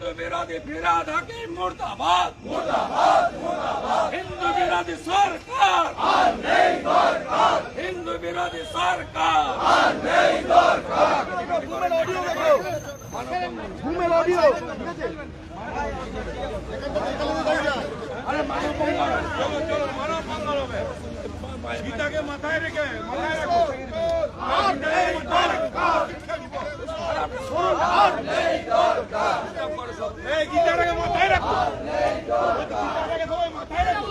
হিন্দু বিরোধী ফিরাদ হাকিম মুর্দাবাদ। হিন্দু বিরোধী সরকার। হিন্দু বিরোধী সরকার। গীতাকে মাথায় রেখে মাথায় রাখো এই গীতাটাকে মাথায় রাখো গীতাটাকে সবাই মাথায় রাখো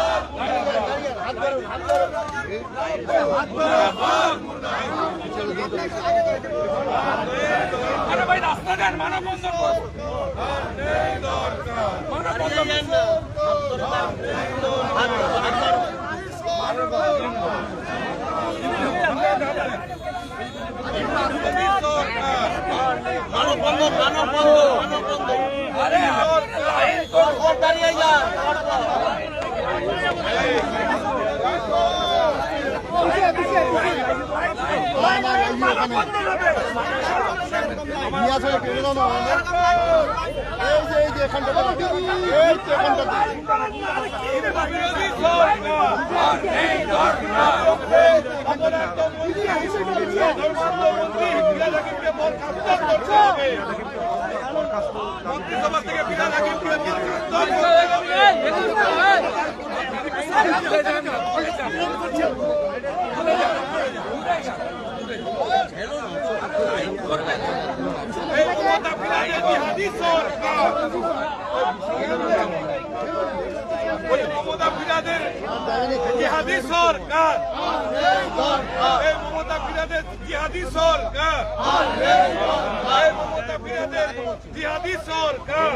ভাই রাস্তা দেন মানব বন্ধন করব মানব বন্ধন আরে লাইন না এই যে এই যে এখানটাতে এই যে এখানটাতে আর নেই দরকার মন্ত্রিসভা থেকে বিধান হাকিমকে বরখাস্ত করতে হবে। এই মমতা ফিরাজের জিহাদি সরকার। এই মমতা ফিরাজের জিহাদি সরকার। এই মমতা ফিরাজের জিহাদি সরকার।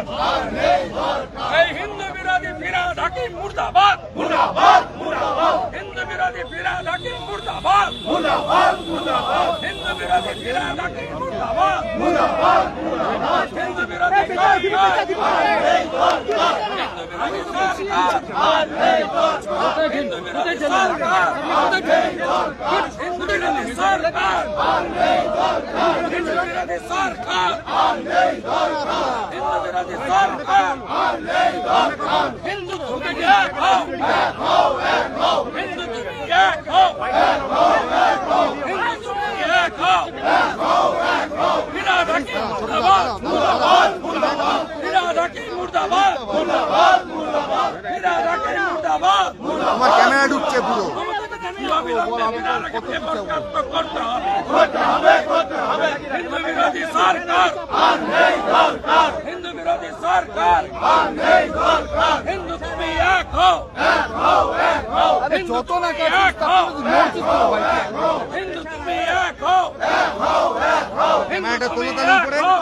এই হিন্দু বিরোধী ফিরাদ হাকিম মুর্দাবাদ। মুর্দাবাদ মুর্দাবাদ। হিন্দু বিরোধী ফিরাদ হাকিম মুর্দাবাদ। মুর্দাবাদ মুর্দাবাদ। হিন্দু বিরোধী ফিরাদ হাকিম মুর্দাবাদ। মুর্দাবাদ মুর্দাবাদ। হিন্দু বিরোধী সরকার। হিন্দু বিরোধী সরকার। হিন্দু বিরোধী সরকার হিন্দু বিরোধী সরকার হিন্দু বিরোধী সরকার হিন্দু তুমি এক আমার ক্যামেরা ঢুকছে পুরো। হিন্দু বিরোধী সরকার হিন্দু বিরোধী সরকার হিন্দু তুমি এক হও যত না হিন্দু তুমি এক হও হিন্দু তুমি এক। হও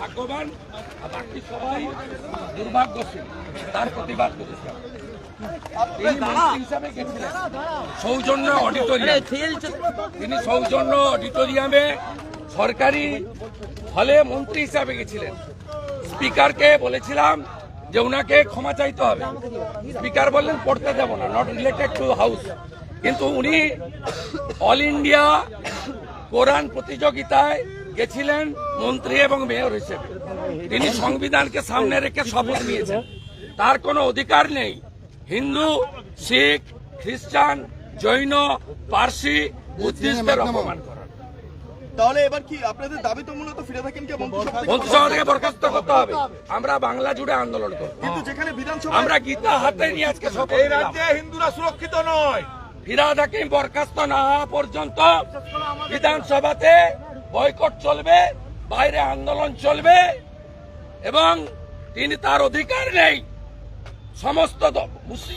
ভাগ্যবান বাকি সবাই দুর্ভাগ্যশীল তার প্রতিবাদ করেছে সৌজন্য অডিটোরিয়াম। তিনি সৌজন্য অডিটোরিয়ামে সরকারি হলে মন্ত্রী হিসাবে গেছিলেন। স্পিকারকে বলেছিলাম যে ওনাকে ক্ষমা চাইতে হবে। স্পিকার বললেন, পড়তে দেব না নট রিলেটেড টু হাউস কিন্তু উনি অল ইন্ডিয়া কোরআন প্রতিযোগিতায় গেছিলেন মন্ত্রী এবং মেয়র হিসেবে। তিনি সংবিধানকে সামনে রেখে শপথ নিয়েছেন। তার কোনো অধিকার নেই। হিন্দু শিখ খ্রিস্টান জৈন পার্সি বুদ্ধিস্টদের অপমান করার তাহলে এবার কি আপনাদের দাবি তো মূলত ফিরে থাকেন মন্ত্রিসভা থেকে? বরখাস্ত করতে হবে। আমরা বাংলা জুড়ে আন্দোলন করব। কিন্তু যেখানে বিধানসভা আমরা গীতা হাতে নিয়ে আজকে শপথ এই রাজ্যে হিন্দুরা সুরক্ষিত নয়। ফিরাদ হাকিম বরখাস্ত না হওয়া পর্যন্ত বিধানসভাতে বয়কট চলবে বাইরে আন্দোলন চলবে এবং তিনি তার অধিকার নেই। সমস্ত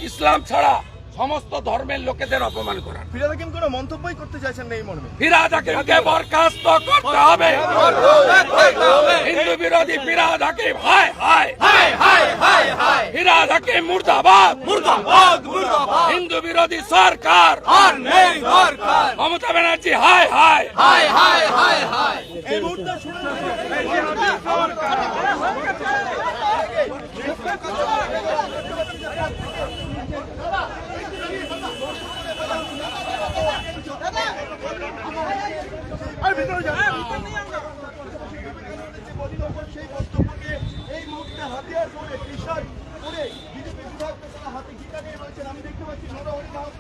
ইসলাম ছাড়া সমস্ত ধর্মের লোকেদের অপমান করা। ফিরে থাকেন কোনো মন্তব্যই করতে চাইছেন না এই মর্মে। ফিরাদ হাকিমকে বরখাস্ত করতে হবে। হিন্দু বিরোধী ফিরাদ হাকিম হায় হায়। হায় ফিরাদ হাকিম মুর্দাবাদ। মুর্দাবাদ মুর্দাবাদ। হিন্দু বিরোধী সরকার। আর নেই দরকার মমতা ব্যানার্জি হায় হায়। এই ভিতরে যাবে সেই বক্তব্যকে এই মুহূর্তে হাতিয়ার করে কৃষক করে বিজেপি বিধায়ক হাতে গীতা নিয়ে রয়েছেন আমি দেখতে পাচ্ছি সদা হরিদাস